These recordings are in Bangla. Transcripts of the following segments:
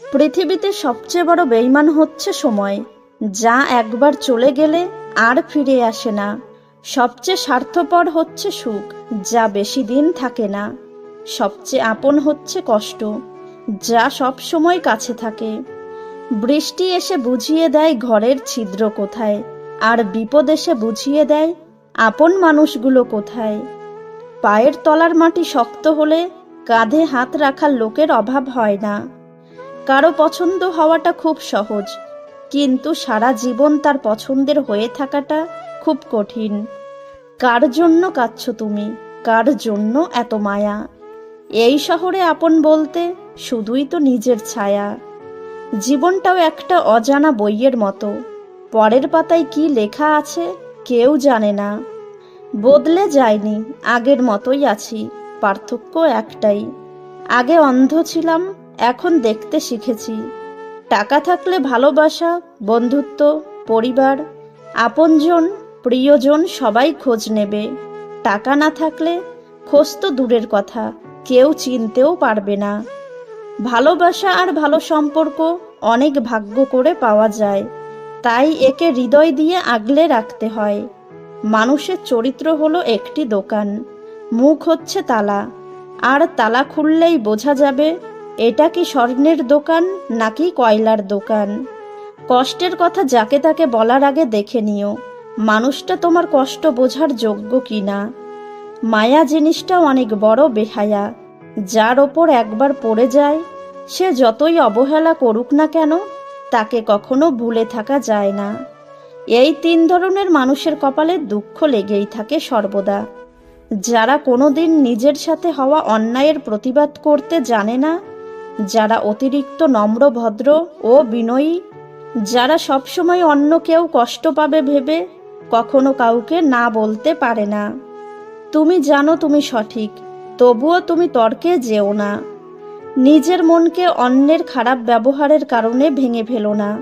পৃথিবীতে সবচেয়ে বড় বেইমান হচ্ছে সময়, যা একবার চলে গেলে আর ফিরে আসে না। সবচেয়ে স্বার্থপর হচ্ছে সুখ, যা বেশি দিন থাকে না। সবচেয়ে আপন হচ্ছে কষ্ট, যা সব সময় কাছে থাকে। বৃষ্টি এসে বুঝিয়ে দেয় ঘরের ছিদ্র কোথায়, আর বিপদ এসে বুঝিয়ে দেয় আপন মানুষগুলো কোথায়। পায়ের তলার মাটি শক্ত হলে কাঁধে হাত রাখার লোকের অভাব হয় না। কারও পছন্দ হওয়াটা খুব সহজ। কিন্তু সারা জীবন তার পছন্দের হয়ে থাকাটা খুব কঠিন। কার জন্য কাঁদছ তুমি? কার জন্য এত মায়া? এই শহরে আপন বলতে শুধুই তো নিজের ছায়া। জীবনটাও একটা অজানা বইয়ের মতো। পরের পাতায় কি লেখা আছে কেউ জানে না। বদলে যায়নি আগের মতোই আছি, পার্থক্য একটাই। আগে অন্ধ ছিলাম এখন দেখতে শিখেছি। টাকা থাকলে ভালোবাসা, বন্ধুত্ব, পরিবার, আপনজন, প্রিয়জন সবাই খোঁজ নেবে। টাকা না থাকলে খোঁজ তো দূরের কথা, কেউ চিনতেও পারবে না। ভালোবাসা আর ভালো সম্পর্ক অনেক ভাগ্য করে পাওয়া যায়, তাই একে হৃদয় দিয়ে আগলে রাখতে হয়। মানুষের চরিত্র হলো একটি দোকান, মুখ হচ্ছে তালা, আর তালা খুললেই বোঝা যাবে এটা কি স্বর্ণের দোকান নাকি কয়লার দোকান? কষ্টের কথা যাকে তাকে বলার আগে দেখে নিও, মানুষটা তোমার কষ্ট বোঝার যোগ্য কিনা। মায়া জিনিসটা অনেক বড় বেহায়া, যার ওপর একবার পড়ে যায়, সে যতই অবহেলা করুক না কেন, তাকে কখনো ভুলে থাকা যায় না। এই তিন ধরনের মানুষের কপালে দুঃখ লেগেই থাকে সর্বদা। যারা কোনোদিন নিজের সাথে হওয়া অন্যায়ের প্রতিবাদ করতে জানে না যারা অতিরিক্ত নম্র, ভদ্র ও বিনয়ী, যারা সবসময় অন্য কেউ কষ্ট পাবে ভেবে কখনো কাউকে না বলতে পারে না। তুমি জানো তুমি সঠিক, তবুও তুমি তর্কে যেও না। নিজের মনকে অন্যের খারাপ ব্যবহারের কারণে ভেঙে ফেলো না।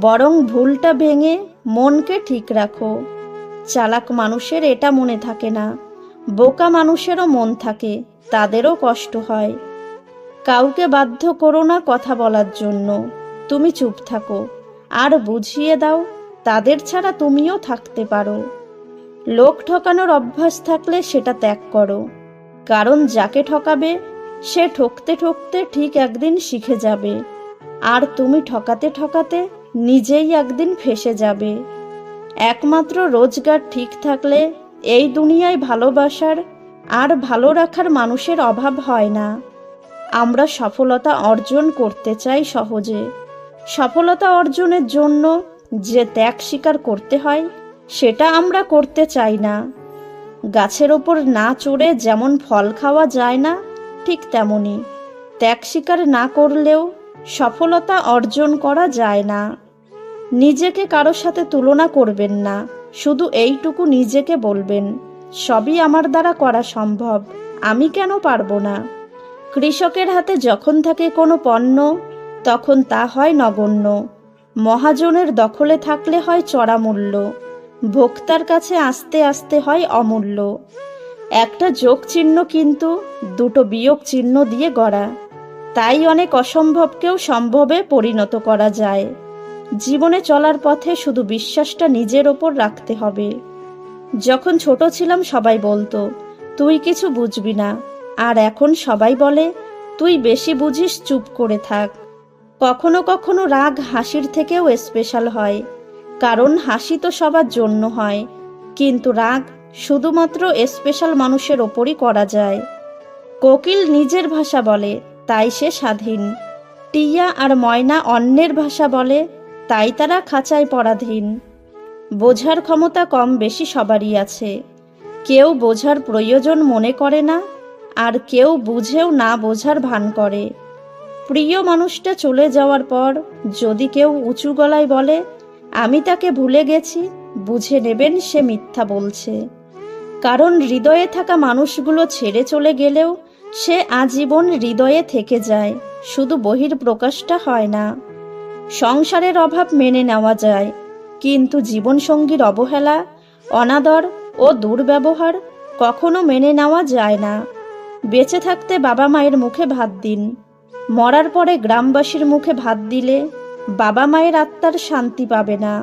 বরং ভুলটা ভেঙে মনকে ঠিক রাখো। চালাক মানুষের এটা মনে থাকে না। বোকা মানুষেরও মন থাকে, তাদেরও কষ্ট হয়। কাউকে বাধ্য করো না কথা বলার জন্য। তুমি চুপ থাকো। আর বুঝিয়ে দাও, তাদের ছাড়া তুমিও থাকতে পারো। লোক ঠকানোর অভ্যাস থাকলে সেটা ত্যাগ করো। কারণ যাকে ঠকাবে, সে ঠকতে ঠকতে ঠিক একদিন শিখে যাবে। আর তুমি ঠকাতে ঠকাতে নিজেই একদিন ফেসে যাবে। একমাত্র রোজগার ঠিক থাকলে এই দুনিয়ায় ভালোবাসার আর ভালো রাখার মানুষের অভাব হয় না। আমরা সফলতা অর্জন করতে চাই সহজে। সফলতা অর্জনের জন্য যে ত্যাগ স্বীকার করতে হয়, সেটা আমরা করতে চাই না। গাছের ওপর না চড়ে যেমন ফল খাওয়া যায় না, ঠিক তেমনই ত্যাগ স্বীকার না করলেও সফলতা অর্জন করা যায় না। নিজেকে কারও সাথে তুলনা করবেন না, শুধু এইটুকু নিজেকে বলবেন, সবই আমার দ্বারা করা সম্ভব, আমি কেন পারব না? কৃষকের হাতে যখন থাকে কোনো পণ্য, তখন তা হয় নগণ্য। মহাজনের দখলে থাকলে হয় চড়া মূল্য ভোক্তার কাছে আস্তে আস্তে হয় অমূল্য। একটা যোগ চিহ্ন কিন্তু দুটো বিয়োগ চিহ্ন দিয়ে গড়া। তাই অনেক অসম্ভবকেও সম্ভবে পরিণত করা যায়। জীবনে চলার পথে শুধু বিশ্বাসটা নিজের ওপর রাখতে হবে। যখন ছোট ছিলাম সবাই বলতো, তুই কিছু বুঝবি না। আর এখন সবাই বলে, তুই বেশি বুঝিস, চুপ করে থাক। কখনো কখনো রাগ হাসির থেকেও স্পেশাল হয়, কারণ হাসি তো সবার জন্য হয়, কিন্তু রাগ শুধুমাত্র স্পেশাল মানুষের ওপরই করা যায়। কোকিল নিজের ভাষা বলে, তাই সে স্বাধীন। টিয়া আর ময়না অন্যের ভাষা বলে, তাই তারা খাঁচায় পরাধীন। বোঝার ক্ষমতা কম বেশি সবারই আছে। কেউ বোঝার প্রয়োজন মনে করে না আর কেউ বুঝেও না বোঝার ভান করে। প্রিয় মানুষটা চলে যাওয়ার পর যদি কেউ উঁচু গলায় বলে, আমি তাকে ভুলে গেছি, বুঝে নেবেন সে মিথ্যা বলছে। কারণ হৃদয়ে থাকা মানুষগুলো ছেড়ে চলে গেলেও সে আজীবন হৃদয়ে থেকে যায়, শুধু বহির প্রকাশটা হয় না। সংসারের অভাব মেনে নেওয়া যায়, কিন্তু জীবনসঙ্গীর অবহেলা, অনাদর ও দুর্ব্যবহার কখনো মেনে নেওয়া যায় না। বেঁচে থাকতে বাবা মায়ের মুখে ভাত দিন। মরার পরে গ্রামবাসীর মুখে ভাত দিলে বাবা মায়ের আত্মার শান্তি পাবে না।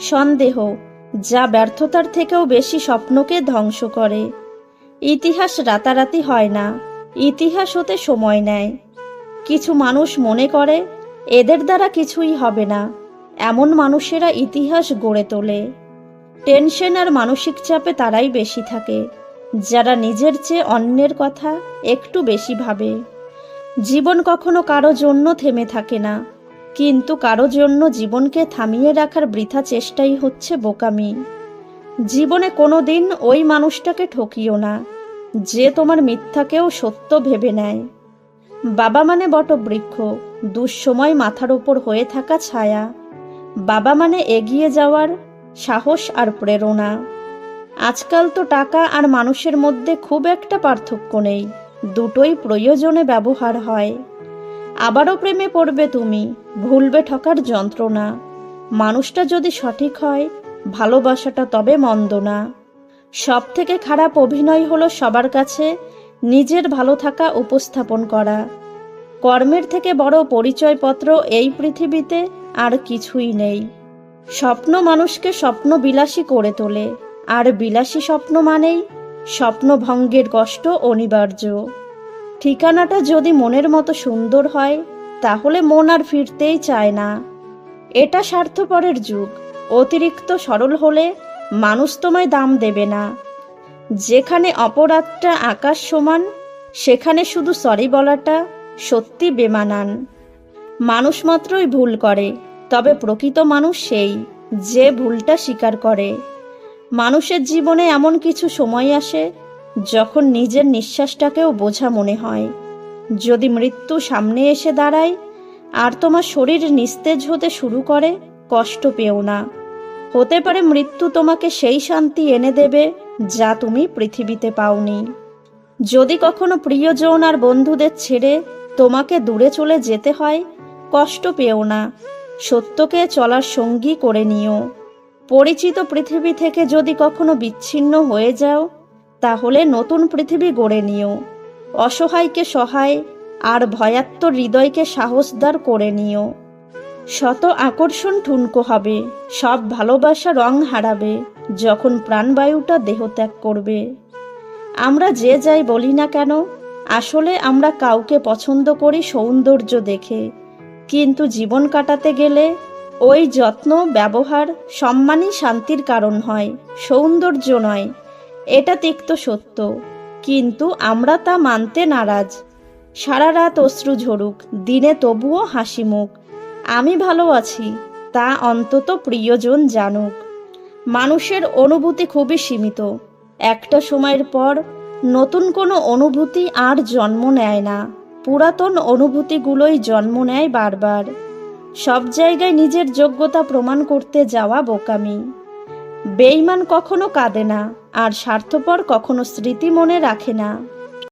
সন্দেহ, যা ব্যর্থতার থেকেও বেশি স্বপ্নকে ধ্বংস করে। ইতিহাস রাতারাতি হয় না, ইতিহাস হতে সময় নেয়। কিছু মানুষ মনে করে, এদের দ্বারা কিছুই হবে না, এমন মানুষেরা ইতিহাস গড়ে তোলে। টেনশন আর মানসিক চাপে তারাই বেশি থাকে। যারা নিজের চেয়ে অন্যের কথা একটু বেশি ভাবে। জীবন কখনো কারও জন্য থেমে থাকে না, কিন্তু কারও জন্য জীবনকে থামিয়ে রাখার বৃথা চেষ্টাই হচ্ছে বোকামি। জীবনে কোনো দিন ওই মানুষটাকে ঠকিও না, যে তোমার মিথ্যাকেও সত্য ভেবে নেয়। বাবা মানে বটবৃক্ষ, দুঃসময় মাথার ওপর হয়ে থাকা ছায়া। বাবা মানে এগিয়ে যাওয়ার সাহস আর প্রেরণা। আজকাল তো টাকা আর মানুষের মধ্যে খুব একটা পার্থক্য নেই। দুটোই প্রয়োজনে ব্যবহার হয়। আবারও প্রেমে পড়বে তুমি, ভুলবে ঠকার যন্ত্রণা। মানুষটা যদি সঠিক হয়, ভালোবাসাটা তবে মন্দ না। সব থেকে খারাপ অভিনয় হলো সবার কাছে নিজের ভালো থাকা উপস্থাপন করা। কর্মের থেকে বড় পরিচয়পত্র এই পৃথিবীতে আর কিছুই নেই। স্বপ্ন মানুষকে স্বপ্ন বিলাসী করে তোলে। আর বিলাসী স্বপ্ন মানেই স্বপ্নভঙ্গের কষ্ট অনিবার্য। ঠিকানাটা যদি মনের মতো সুন্দর হয়, তাহলে মন আর ফিরতেই চায় না। এটা স্বার্থপরের যুগ। অতিরিক্ত সরল হলে মানুষ তোমায় দাম দেবে না। যেখানে অপরাধটা আকাশ সমান, সেখানে শুধু সরি বলাটা সত্যি বেমানান। মানুষ মাত্রই ভুল করে, তবে প্রকৃত মানুষ সেই যে ভুলটা স্বীকার করে। মানুষের জীবনে এমন কিছু সময় আসে যখন নিজের নিঃশ্বাসটাকেও বোঝা মনে হয়। যদি মৃত্যু সামনে এসে দাঁড়ায়, আর তোমার শরীর নিস্তেজ হতে শুরু করে, কষ্ট পেও না। হতে পারে মৃত্যু তোমাকে সেই শান্তি এনে দেবে যা তুমি পৃথিবীতে পাওনি। যদি কখনো প্রিয়জন আর বন্ধুদের ছেড়ে তোমাকে দূরে চলে যেতে হয়, কষ্ট পেও না। সত্যকে চলার সঙ্গী করে নিও। পরিচিত পৃথিবী থেকে যদি কখনো বিচ্ছিন্ন হয়ে যাও, তাহলে নতুন পৃথিবী গড়ে নিও। অসহায়কে সহায় আর ভয়াত্ম হৃদয়কে সাহসদার করে নিও। শত আকর্ষণ ঠুনকো হবে, সব ভালোবাসা রং হারাবে, যখন প্রাণবায়ুটা দেহত্যাগ করবে। আমরা যে যাই বলি না কেন, আসলে আমরা কাউকে পছন্দ করি সৌন্দর্য দেখে, কিন্তু জীবন কাটাতে গেলে ওই যত্ন, ব্যবহার, সম্মানই শান্তির কারণ হয়, সৌন্দর্য নয়। এটা তিক্ত সত্য। কিন্তু আমরা তা মানতে নারাজ। সারা রাত অশ্রু ঝরুক, দিনে তবুও হাসি মুখ। আমি ভালো আছি, তা অন্তত প্রিয়জন জানুক। মানুষের অনুভূতি খুবই সীমিত। একটা সময়ের পর নতুন কোনো অনুভূতি আর জন্ম নেয় না। পুরাতন অনুভূতিগুলোই জন্ম নেয় বারবার। সব জায়গায় নিজের যোগ্যতা প্রমাণ করতে যাওয়া বোকামি। বেইমান কখনো কাঁদে না, আর স্বার্থপর কখনো স্মৃতি মনে রাখে না।